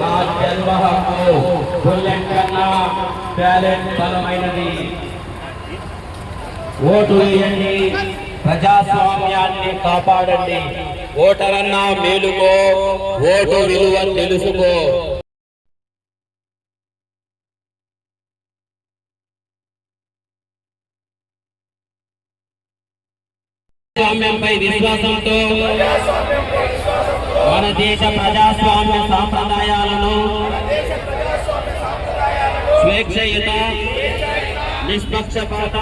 నా జన్మ హక్కు పుణ్యం కన్నా బ్యాలెట్ బలమైనది. ఓటు వేయండి ప్రజాస్వామ్యాన్ని కాపాడండి. ఓటరన్నా మేలుకో ఓటు విలువ తెలుసుకో. ప్రజాస్వామ్యంపై విశ్వాసంతో మన దేశ ప్రజాస్వామ్య సాంప్రదాయాలను స్వేచ్ఛయుత నిష్పక్షపాత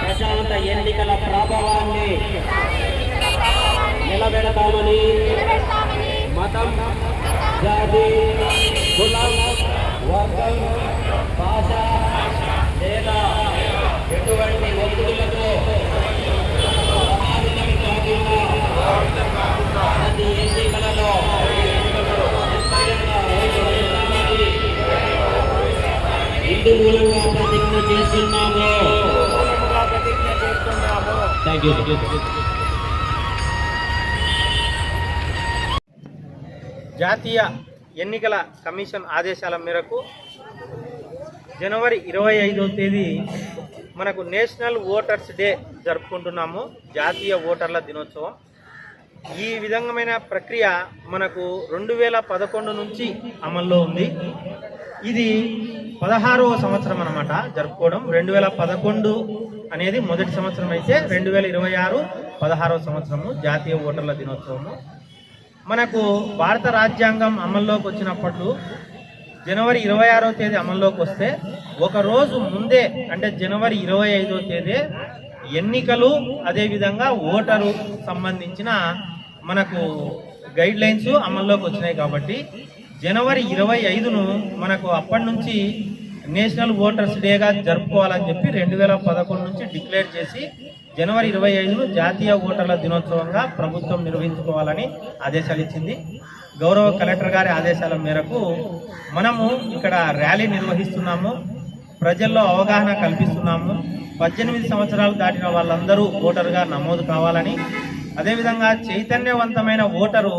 ప్రశాంత ఎన్నికల ప్రభావాన్ని నిలబెడతామని మతం జాతి కులం వర్గం భాష మూలంగా ప్రతిజ్ఞ చేస్తున్నాము థ్యాంక్ యూ జాతీయ ఎన్నికల కమిషన్ ఆదేశాల మేరకు జనవరి ఇరవై ఐదో తేదీ మనకు నేషనల్ ఓటర్స్ డే జరుపుకుంటున్నాము జాతీయ ఓటర్ల దినోత్సవం. ఈ విధమైన ప్రక్రియ మనకు రెండు వేల పదకొండు నుంచి అమల్లో ఉంది. ఇది పదహారవ సంవత్సరం అనమాట జరుపుకోవడం. రెండు వేల పదకొండు అనేది మొదటి సంవత్సరం అయితే రెండు వేల ఇరవై ఆరు పదహారవ సంవత్సరము జాతీయ ఓటర్ల దినోత్సవము. మనకు భారత రాజ్యాంగం అమల్లోకి వచ్చినప్పుడు జనవరి ఇరవై ఆరో తేదీ అమల్లోకి వస్తే ఒకరోజు ముందే అంటే జనవరి ఇరవై ఐదో తేదీ ఎన్నికలు అదేవిధంగా ఓటరు సంబంధించిన మనకు గైడ్ లైన్స్ అమల్లోకి వచ్చినాయి కాబట్టి జనవరి ఇరవై ఐదును మనకు అప్పటి నుంచి నేషనల్ ఓటర్స్ డేగా జరుపుకోవాలని చెప్పి రెండు వేల పదకొండు నుంచి డిక్లేర్ చేసి జనవరి ఇరవై ఐదును జాతీయ ఓటర్ల దినోత్సవంగా ప్రభుత్వం నిర్వహించుకోవాలని ఆదేశాలు ఇచ్చింది. గౌరవ కలెక్టర్ గారి ఆదేశాల మేరకు మనము ఇక్కడ ర్యాలీ నిర్వహిస్తున్నాము. ప్రజల్లో అవగాహన కల్పిస్తున్నాము. పద్దెనిమిది సంవత్సరాలు దాటిన వాళ్ళందరూ ఓటరుగా నమోదు కావాలని. అదేవిధంగా చైతన్యవంతమైన ఓటరు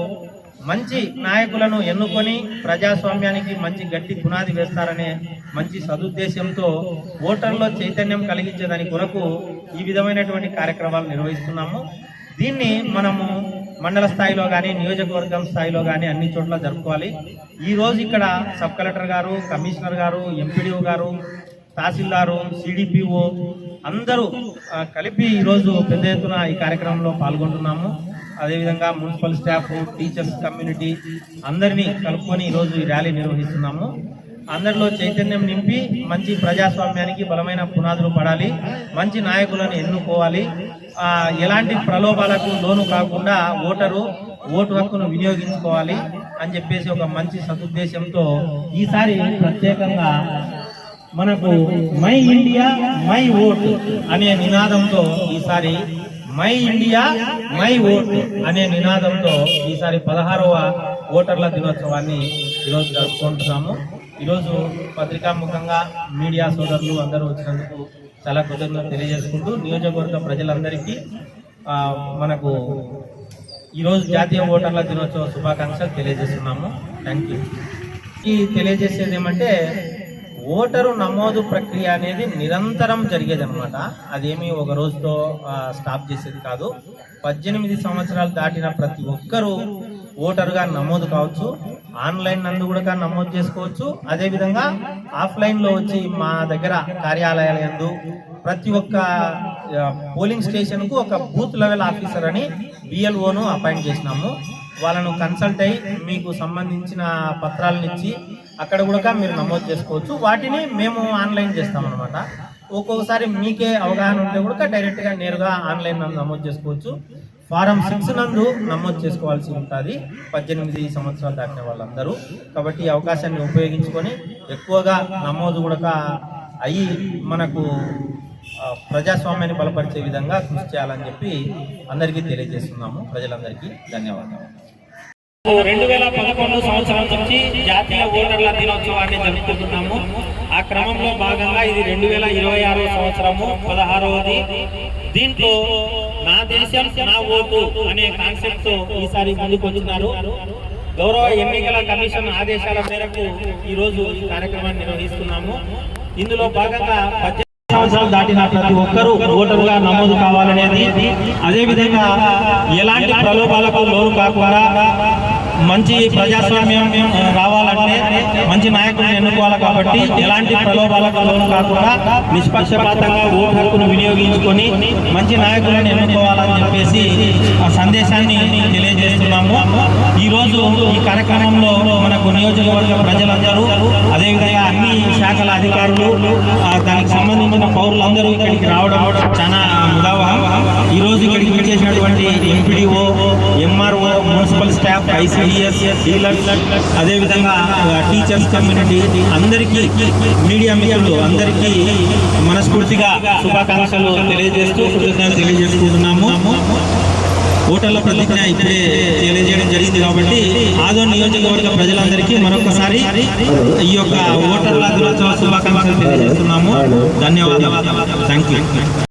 మంచి నాయకులను ఎన్నుకొని ప్రజాస్వామ్యానికి మంచి గట్టి పునాది వేస్తారనే మంచి సదుద్దేశంతో ఓటర్లో చైతన్యం కలిగించేదాని కొరకు ఈ విధమైనటువంటి కార్యక్రమాలు నిర్వహిస్తున్నాము. దీన్ని మనము మండల స్థాయిలో కానీ నియోజకవర్గం స్థాయిలో కానీ అన్ని చోట్ల జరుపుకోవాలి. ఈ రోజు ఇక్కడ సబ్ కలెక్టర్ గారు కమిషనర్ గారు ఎంపీడీఓ గారు తహసీల్దారు సిడిపిఓ అందరూ కలిపి ఈరోజు పెద్ద ఎత్తున ఈ కార్యక్రమంలో పాల్గొంటున్నాము. అదేవిధంగా మున్సిపల్ స్టాఫ్ టీచర్స్ కమ్యూనిటీ అందరినీ కలుపుకొని ఈరోజు ఈ ర్యాలీ నిర్వహిస్తున్నాము. అందరిలో చైతన్యం నింపి మంచి ప్రజాస్వామ్యానికి బలమైన పునాదులు పడాలి. మంచి నాయకులను ఎన్నుకోవాలి. ఎలాంటి ప్రలోభాలకు లోను కాకుండా ఓటరు ఓటు హక్కును వినియోగించుకోవాలి అని చెప్పేసి ఒక మంచి సదుద్దేశంతో ఈసారి ప్రత్యేకంగా మనకు మై ఇండియా మై ఓట్ అనే నినాదంతో ఈసారి మై ఇండియా మై ఓట్ అనే నినాదంతో ఈసారి పదహారవ ఓటర్ల దినోత్సవాన్ని ఈరోజు జరుపుకుంటున్నాము. ఈరోజు పత్రికాముఖంగా మీడియా సోదరులు అందరూ వచ్చినందుకు చాలా కృతజ్ఞతలు తెలియజేసుకుంటూ నియోజకవర్గ ప్రజలందరికీ మనకు ఈరోజు జాతీయ ఓటర్ల దినోత్సవ శుభాకాంక్షలు తెలియజేస్తున్నాము. థ్యాంక్ యూ ఈ తెలియజేసేది ఏమంటే ఓటరు నమోదు ప్రక్రియ అనేది నిరంతరం జరిగేది అనమాట అదేమి ఒక రోజుతో స్టాప్ చేసేది కాదు. పద్దెనిమిది సంవత్సరాలు దాటిన ప్రతి ఒక్కరూ ఓటరుగా నమోదు కావచ్చు. ఆన్లైన్ నందు కూడా నమోదు చేసుకోవచ్చు. అదేవిధంగా ఆఫ్లైన్లో వచ్చి మా దగ్గర కార్యాలయాలయందు ప్రతి ఒక్క పోలింగ్ స్టేషన్కు ఒక బూత్ లెవెల్ ఆఫీసర్ అని బిఎల్ఓను అపాయింట్ చేసినాము. వాళ్ళను కన్సల్ట్ అయ్యి మీకు సంబంధించిన పత్రాలను ఇచ్చి అక్కడ కూడా మీరు నమోదు చేసుకోవచ్చు. వాటిని మేము ఆన్లైన్ చేస్తాం అనమాట ఒక్కొక్కసారి మీకే అవగాహన ఉంటే కూడా డైరెక్ట్గా నేరుగా ఆన్లైన్ నందు నమోదు చేసుకోవచ్చు. ఫారం సిక్స్ నందు నమోదు చేసుకోవాల్సి ఉంటుంది. పద్దెనిమిది సంవత్సరాలు దాటిన వాళ్ళందరూ. కాబట్టి ఈ అవకాశాన్ని ఉపయోగించుకొని ఎక్కువగా నమోదు కూడా అయ్యి మనకు ప్రజాస్వామ్యాన్ని బలపరిచే విధంగా కృషి చేయాలని చెప్పి అందరికీ తెలియజేస్తున్నాము. ప్రజలందరికీ ధన్యవాదాలు. రెండు వేల పదకొండు సంవత్సరం నుంచి జాతీయ ఓటర్ల దినోత్సవాన్ని జరుపుకుంటున్నాము. ఆ క్రమంలో భాగంగా ఇది రెండు వేల ఇరవై ఆరో సంవత్సరము పదహారవది. దీంట్లో నా దేశం నా ఓటు అనే కాన్సెప్ట్తో ఈసారి ముందుకు వచ్చినారు. గౌరవ ఎన్నికల కమిషన్ ఆదేశాల మేరకు ఈ రోజు ఈ కార్యక్రమాన్ని నిర్వహిస్తున్నాము. ఇందులో భాగంగా పద్దెనిమిది సంవత్సరాలు దాటిన ప్రతి ఒక్కరూ ఓటరుగా నమోదు కావాలనేది అదే విధంగా ఎలాంటి ప్రలోభాలకు లోను కాకుండా మంచి ప్రజాస్వామ్యం రావాలంటే మంచి నాయకులను ఎన్నుకోవాలి కాబట్టి ఎలాంటి ప్రలోభాలకు లోను కాకుండా నిష్పక్షపాతంగా ఓటు హక్కును వినియోగించుకొని మంచి నాయకులను ఎన్నుకోవాలని చెప్పేసి ఆ సందేశాన్ని తెలియజేస్తున్నాము. ఈ రోజు ఈ కార్యక్రమంలో మనకు నియోజకవర్గ ప్రజలందరూ అదేవిధంగా అన్ని శాఖల అధికారులు దానికి సంబంధించిన పౌరులందరూ ఇక్కడికి రావడం చాలా ముదావహం. ఈ రోజు ఇక్కడికి విచ్చేసినటువంటి MPDO MRO municipal staff ICDS dealers అదేవిధంగా టీచర్స్ కమ్యూనిటీ అందరికీ మీడియా మిత్రులు అందరికీ మనస్ఫూర్తిగా శుభాకాంక్షలు తెలియజేస్తూ కృతజ్ఞతలు తెలియజేసుకుంటున్నాము. ఓటర్ల ప్రతిజ్ఞ ఇప్పుడే తెలియజేయడం జరిగింది కాబట్టి ఆదో నియోజకవర్గ ప్రజలందరికీ మరొకసారి ఈ యొక్క ఓటర్ల దినోత్సవ శుభాకాంక్షలు తెలియజేస్తున్నాము. ధన్యవాదాలు. Thank you